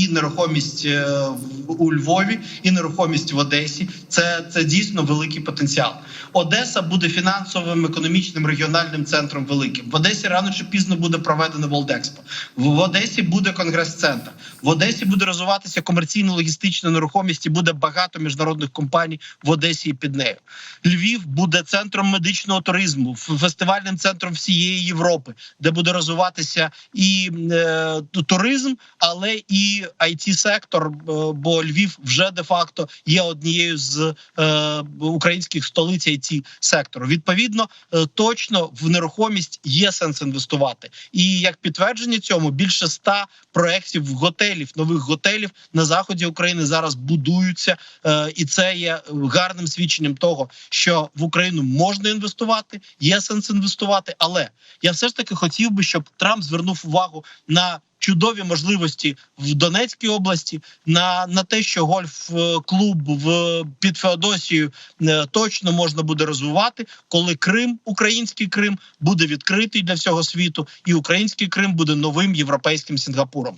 і нерухомість е, у Львові, і нерухомість в Одесі. Це, це дійсно великий потенціал. Одеса буде фінансовим, економічним регіональним центром великим. В Одесі рано чи пізно буде проведено Волдекспо. В Одесі буде конгрес-центр. В Одесі буде розвиватися комерційно-логістична нерухомість і буде багато міжнародних компаній в Одесі і під нею. Львів буде центром медичного туризму, фестивальним центром всієї Європи, де буде розвиватися і е, туризм, але і it сектор е, бо Львів вже де-факто є однією з е, українських столиць it сектору. Відповідно, е, точно в нерухомість є сенс інвестувати. І як підтвердження цьому більше ста проєктів готелів, нових готелів на заході України зараз будуються, і це є гарним свідченням того, що в Україну можна інвестувати, є сенс інвестувати. Але я все ж таки хотів би, щоб Трамп звернув увагу на чудові можливості в Донецькій області, на, на те, що гольф е, в під Феодосією е, точно можна буде розвивати, коли Крим, український Крим, буде відкритий для всього світу, і український Крим буде новим європейським Сінгапуром.